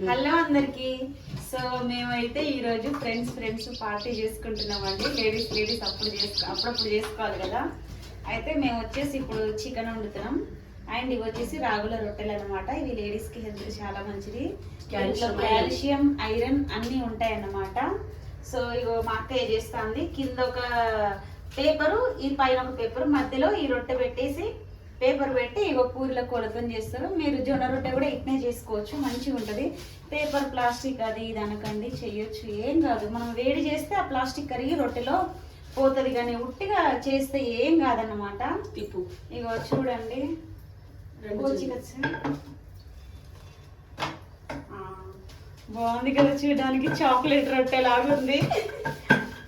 Hello అందరికి. So మేమైతే ఈరోజు ఫ్రెండ్స్ ఫ్రెండ్స్ పార్టీ చేసుకుంటున్నామండి. లేడీస్ లేడీస్ అప్పుడు చేసుకో అప్పుడప్పుడు చేసుకోవాలి కదా. అయితే మేము వచ్చేసి ఇప్పుడు చికెన్ వండుతున్నాం. అండ్ ఇవి వచ్చేసి రాగుల రొట్టెలు అనమాట ఇవి లేడీస్కి హెల్త్ చాలా మంచిది. కాల్షియం ఐరన్ అన్ని ఉంటాయి అన్నమాట సో ఇగో మా అక్కయ్య చేస్తుంది? కింద ఒక పేపరు ఈ పైన ఒక పేపర్ మధ్యలో ఈ రొట్టె పెట్టేసి పేపర్ పెట్టి ఇగో పూరిల కొలతం చేస్తారు మీరు జొన్న రొట్టె కూడా ఇట్నే చేసుకోవచ్చు. మంచిగా ఉంటుంది. పేపర్ ప్లాస్టిక్ అది ఇది అనకండి చెయ్యొచ్చు ఏం కాదు. మనం వేడి చేస్తే ఆ ప్లాస్టిక్ కరిగి రొట్టెలో పోతుంది కానీ ఉట్టిగా చేస్తే ఏం కాదన్నమాట. తిప్పు. ఇగో చూడండి. బాగుంది కదా చూడడానికి. చాక్లెట్ రొట్టె లాగా ఉంది.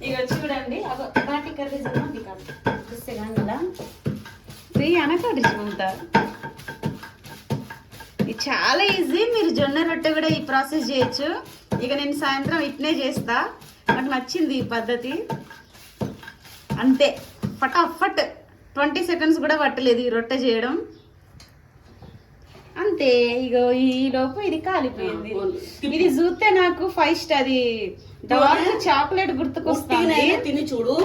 ఇక చూడండి. అగో బాటి కర్రీ జరుగుతుంది కాదు. సెకండ్లా ఫ్రీ అనకడుచుకుంటా ఇది చాలా ఈజీ మీరు జొన్న రొట్టె కూడా ఈ ప్రాసెస్ చేయొచ్చు. ఇక నేను సాయంత్రం ఇట్నే చేస్తా. నాకు నచ్చింది ఈ పద్ధతి. అంతే. ఫటాఫట్. ట్వంటీ సెకండ్స్ కూడా పట్టలేదు ఈ రొట్టె చేయడం. అంతే. ఇగో ఈ లోపు ఇది కాలిపోయింది. ఇది చూస్తే నాకు ఫైవ్ స్టార్. అది చాక్లెట్ గుర్తుకొస్తుంది. తిని చూడు.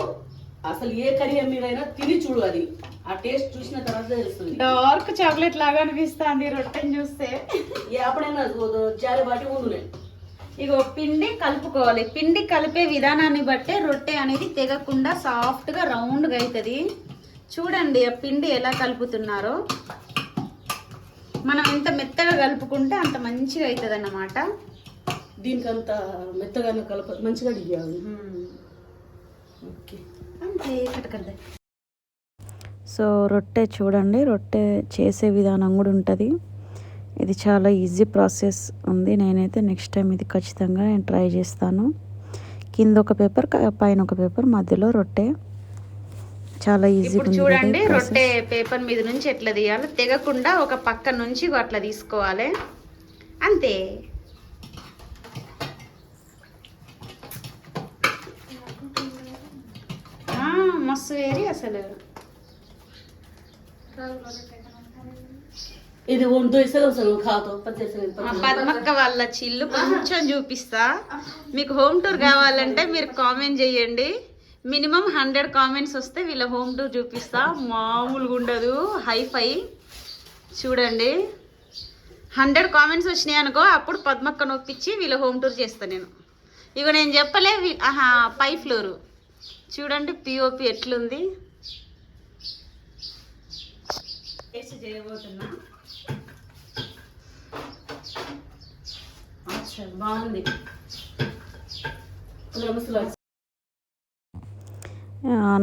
అసలు ఏ కర్రీ మీదైనా తిని చూడు అది. ఆ టేస్ట్ చూసిన తర్వాత తెలుస్తుంది. డార్క్ చాక్లెట్ లాగా అనిపిస్తుంది రొట్టెని చూస్తే. ఏ అప్పుడైనా జారి బాటి ఉండు నేను. ఇగో పిండి కలుపుకోవాలి. పిండి కలిపే విధానాన్ని బట్టే రొట్టె అనేది తెగకుండా సాఫ్ట్గా రౌండ్గా అవుతుంది చూడండి ఆ పిండి ఎలా కలుపుతున్నారో. మనం ఎంత మెత్తగా కలుపుకుంటే అంత మంచిగా అవుతుంది అన్నమాట దీనికంత మెత్తగానే కలప మంచిగా ఓకే. అంతే సో రొట్టె చూడండి రొట్టె చేసే విధానం కూడా ఉంటుంది. ఇది చాలా ఈజీ ప్రాసెస్ ఉంది. నేనైతే నెక్స్ట్ టైం ఇది ఖచ్చితంగా నేను ట్రై చేస్తాను. కింద ఒక పేపర్ పైన ఒక పేపర్ మధ్యలో రొట్టె. చాలా ఈజీ చూడండి రొట్టె పేపర్ మీద నుంచి ఎట్లా తీయాలి? తెగకుండా ఒక పక్క నుంచి అట్లా తీసుకోవాలి. అంతే ఆ, మస్తు వేరి అసలు ఇది అసలు కాదు పద్మక్క వాళ్ళ చిల్లు కొంచెం చూపిస్తా మీకు హోమ్ టూర్ కావాలంటే మీరు కామెంట్ చేయండి మినిమం హండ్రెడ్ కామెంట్స్ వస్తే వీళ్ళ హోమ్ టూర్ చూపిస్తా మామూలుగా ఉండదు హైఫై చూడండి హండ్రెడ్ కామెంట్స్ వచ్చినాయి అనుకో అప్పుడు పద్మక్క నొప్పించి వీళ్ళ హోమ్ టూర్ చేస్తాను నేను ఇక నేను చెప్పలే ఆహా పై ఫ్లోరు చూడండి పిఓపి ఎట్లుంది? టేస్ట్ చేయబోతున్నా. బాగుంది.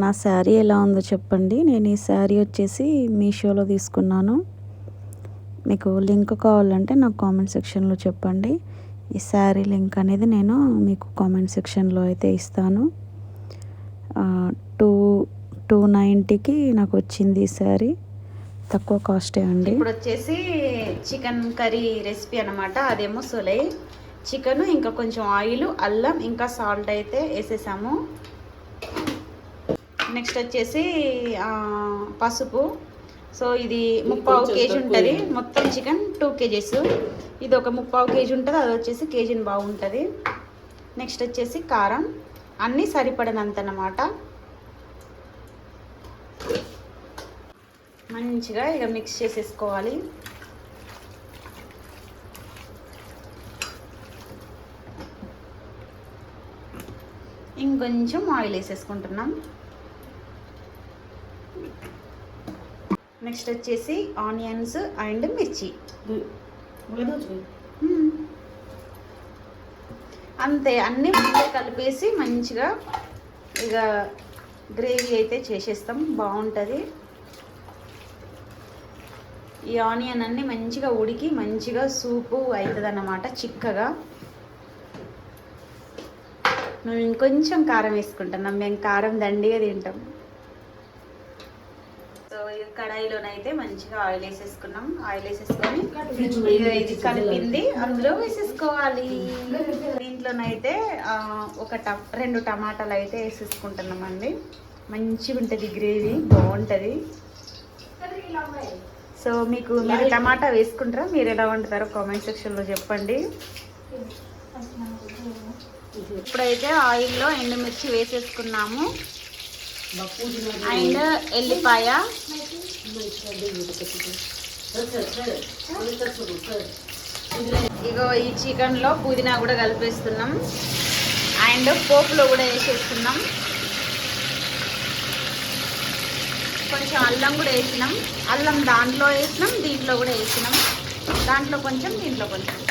నా శారీ ఎలా ఉందో చెప్పండి. నేను ఈ శారీ వచ్చేసి మీషోలో తీసుకున్నాను. మీకు లింక్ కావాలంటే నాకు కామెంట్ సెక్షన్లో చెప్పండి. ఈ శారీ లింక్ అనేది నేను మీకు కామెంట్ సెక్షన్లో అయితే ఇస్తాను. టూ టూ నైంటీకి నాకు వచ్చింది ఈ శారీ. తక్కువ కాస్టే అండి. ఇప్పుడు వచ్చేసి చికెన్ కర్రీ రెసిపీ అన్నమాట. అదేమో సొలై. చికెన్ ఇంకా కొంచెం ఆయిల్ అల్లం ఇంకా సాల్ట్ అయితే వేసేసాము. నెక్స్ట్ వచ్చేసి ఆ, పసుపు. సో ఇది ముప్పావు కేజీ ఉంటుంది. మొత్తం చికెన్ టూ కేజీస్. ఇది ఒక ముప్పావు కేజీ ఉంటుంది అది వచ్చేసి కేజీని బాగుంటుంది. నెక్స్ట్ వచ్చేసి కారం. అన్నీ సరిపడినంత అన్నమాట మంచిగా ఇక మిక్స్ చేసేసుకోవాలి. ఇంకొంచెం ఆయిల్ వేసేసుకుంటున్నాం. నెక్స్ట్ వచ్చేసి ఆనియన్స్ అండ్ మిర్చి. అంతే అన్నీ ముందే కలిపేసి మంచిగా ఇక గ్రేవీ అయితే చేసేస్తాం బాగుంటుంది. ఈ ఆనియన్ అన్ని మంచిగా ఉడికి మంచిగా సూపు అవుతుంది అన్నమాట చిక్కగా. మేము ఇంకొంచెం కారం వేసుకుంటున్నాం మేము కారం దండిగా తింటాం. కడాయిలోనైతే మంచిగా ఆయిల్ వేసేసుకున్నాం. ఆయిల్ వేసేసుకొని ఇది కలిపింది. అందులో వేసేసుకోవాలి. దీంట్లోనైతే ఒక ట రెండు టమాటాలు అయితే వేసేసుకుంటున్నామండి. మంచిగా ఉంటుంది గ్రేవీ బాగుంటుంది. సో మీకు మీరు టమాటా వేసుకుంటారా? మీరు ఎలా వండుతారో కామెంట్ సెక్షన్లో చెప్పండి. ఇప్పుడైతే ఆయిల్లో ఎండుమిర్చి వేసేసుకున్నాము. అండ్ ఎల్లిపాయ. ఇగో ఈ చికెన్లో పుదీనా కూడా కలిపేస్తున్నాం. అండ్ పోపులో కూడా వేసేస్తున్నాం. కొంచెం అల్లం కూడా వేసినాం. అల్లం దాంట్లో వేసినాం దీంట్లో కూడా వేసినాం. దాంట్లో కొంచెం దీంట్లో కొంచెం.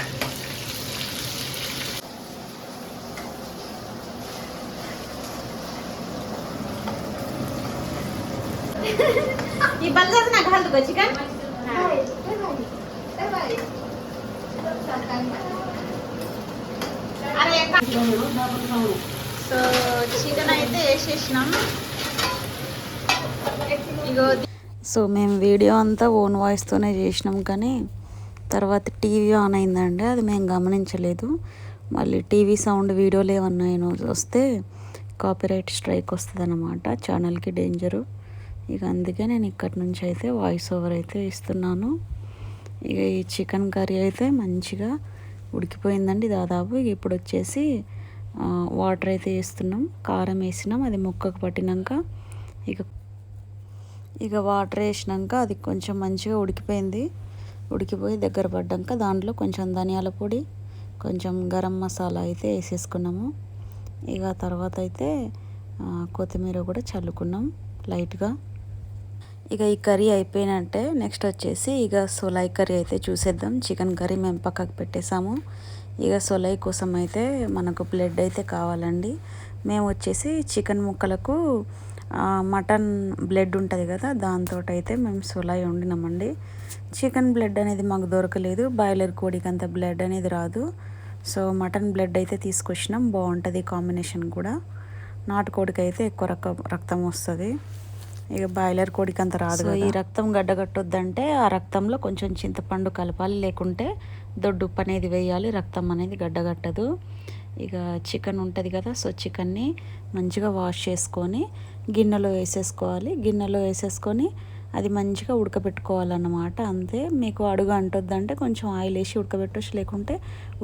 ఈ బల్జాజ్ నాకు హల్తుకో చికెన్ అరే సో చికెన్ అయితే వేసేసినాం. ఇగో సో మేము వీడియో అంతా ఓన్ వాయిస్తోనే చేసినాం కానీ తర్వాత టీవీ ఆన్ అయిందండి. అది మేము గమనించలేదు. మళ్ళీ టీవీ సౌండ్ వీడియోలు ఏమన్నా వస్తే కాపీరైట్ స్ట్రైక్ వస్తుంది అనమాట ఛానల్కి డేంజరు ఇక అందుకే నేను ఇక్కడి నుంచి అయితే వాయిస్ ఓవర్ అయితే ఇస్తున్నాను. ఇక ఈ చికెన్ కర్రీ అయితే మంచిగా ఉడికిపోయిందండి దాదాపు. ఇక ఇప్పుడు వచ్చేసి వాటర్ అయితే వేస్తున్నాం. కారం వేసినాం. అది ముక్కకు పట్టినాక ఇక ఇక వాటర్ వేసినాక అది కొంచెం మంచిగా ఉడికిపోయింది. ఉడికిపోయి దగ్గర పడ్డాక దాంట్లో కొంచెం ధనియాల పొడి కొంచెం గరం మసాలా అయితే వేసేసుకున్నాము. ఇక తర్వాత అయితే కొత్తిమీర కూడా చల్లుకున్నాం లైట్గా. ఇక ఈ కర్రీ అయిపోయినట్టే నెక్స్ట్ వచ్చేసి ఇక సొలై కర్రీ అయితే చూసేద్దాం. చికెన్ కర్రీ మేము పక్కకు పెట్టేసాము ఇక సొలాయి కోసం అయితే మనకు బ్లడ్ అయితే కావాలండి. మేము వచ్చేసి చికెన్ ముక్కలకు మటన్ బ్లడ్ ఉంటుంది కదా దాంతో అయితే మేము సొలై వండినామండి. చికెన్ బ్లడ్ అనేది మాకు దొరకలేదు. బాయిలర్ కోడికి అంత బ్లడ్ అనేది రాదు. సో మటన్ బ్లడ్ అయితే తీసుకొచ్చినాం. బాగుంటుంది కాంబినేషన్ కూడా. నాటుకోడికి అయితే ఎక్కువ రక రక్తం వస్తుంది. ఇక బాయిలర్ కోడికి అంత రాదు ఈ రక్తం గడ్డగట్టొద్దంటే ఆ రక్తంలో కొంచెం చింతపండు కలపాలి లేకుంటే దొడ్డు ఉప్పు అనేది వేయాలి రక్తం అనేది గడ్డగట్టదు. ఇక చికెన్ ఉంటుంది కదా సో చికెన్ని మంచిగా వాష్ చేసుకొని గిన్నెలో వేసేసుకోవాలి. గిన్నెలో వేసేసుకొని అది మంచిగా ఉడకబెట్టుకోవాలన్నమాట. అంతే మీకు అడుగు అంటొద్దంటే కొంచెం ఆయిల్ వేసి ఉడకబెట్టవచ్చు లేకుంటే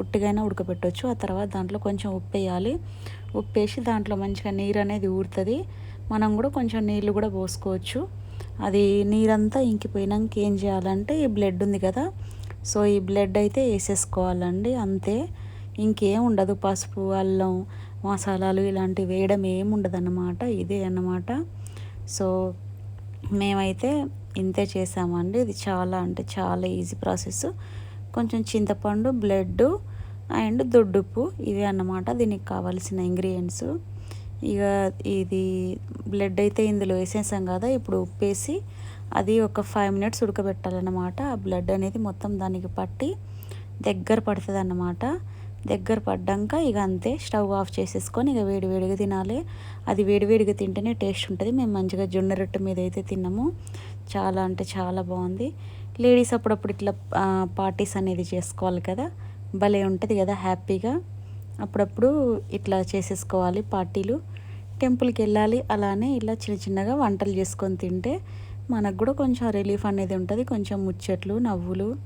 ఉట్టిగైనా ఉడకబెట్టవచ్చు ఆ తర్వాత దాంట్లో కొంచెం ఉప్పు వేయాలి. ఉప్పు వేసి దాంట్లో మంచిగా నీరు అనేది ఊరుతుంది. మనం కూడా కొంచెం నీళ్ళు కూడా పోసుకోవచ్చు. అది నీరంతా ఇంకిపోయినాక ఏం చేయాలంటే ఈ బ్లడ్ ఉంది కదా సో ఈ బ్లడ్ అయితే వేసేసుకోవాలండి అంతే. ఇంకేం ఉండదు పసుపు అల్లం మసాలాలు ఇలాంటివి వేయడం ఏం ఉండదు అన్నమాట ఇదే అన్నమాట. సో మేమైతే ఇంతే చేసామండి. ఇది చాలా అంటే చాలా ఈజీ ప్రాసెస్. కొంచెం చింతపండు బ్లడ్ అండ్ దొడ్డుప్పు ఇవే అన్నమాట దీనికి కావాల్సిన ఇంగ్రీడియంట్స్. ఇక ఇది బ్లడ్ అయితే ఇందులో వేసేసాం కదా ఇప్పుడు ఉప్పేసి అది ఒక ఫైవ్ మినిట్స్ ఉడకబెట్టాలన్నమాట. ఆ బ్లడ్ అనేది మొత్తం దానికి పట్టి దగ్గర పడుతుంది అన్నమాట దగ్గర పడ్డాక ఇక అంతే స్టవ్ ఆఫ్ చేసేసుకొని ఇక వేడివేడిగా తినాలి. అది వేడివేడిగా తింటేనే టేస్ట్ ఉంటుంది. మేము మంచిగా జొన్న రొట్టె మీద అయితే తిన్నాము. చాలా అంటే చాలా బాగుంది. లేడీస్ అప్పుడప్పుడు ఇట్లా పార్టీస్ అనేది చేసుకోవాలి కదా. భలే ఉంటుంది కదా హ్యాపీగా. అప్పుడప్పుడు ఇట్లా చేసేసుకోవాలి పార్టీలు. టెంపుల్కి వెళ్ళాలి అలానే ఇలా చిన్న చిన్నగా వంటలు చేసుకొని తింటే మనకు కూడా కొంచెం రిలీఫ్ అనేది ఉంటుంది. కొంచెం ముచ్చట్లు నవ్వులు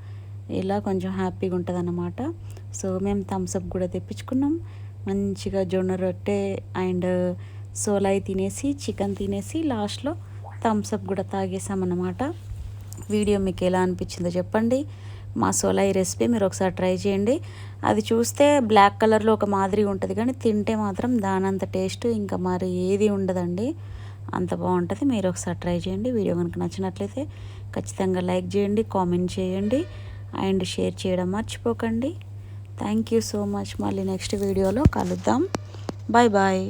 ఇలా కొంచెం హ్యాపీగా ఉంటుంది అన్నమాట సో మేము థమ్స్అప్ కూడా తెప్పించుకున్నాం. మంచిగా జొన్న రొట్టె అండ్ సోలాయి తినేసి చికెన్ తినేసి లాస్ట్లో థమ్స్అప్ కూడా తాగేసామన్నమాట. వీడియో మీకు ఎలా అనిపించిందో చెప్పండి. మా ఈ రెసిపీ మీరు ఒకసారి ట్రై చేయండి. అది చూస్తే బ్లాక్ కలర్లో ఒక మాదిరి ఉంటుంది. కానీ తింటే మాత్రం దానంత టేస్ట్ ఇంకా మరి ఏది ఉండదండి. అంత బాగుంటుంది. మీరు ఒకసారి ట్రై చేయండి. వీడియో కనుక నచ్చినట్లయితే ఖచ్చితంగా లైక్ చేయండి కామెంట్ చేయండి అండ్ షేర్ చేయడం మర్చిపోకండి. Thank you so much. మళ్ళీ నెక్స్ట్ వీడియోలో కలుద్దాం. Bye bye.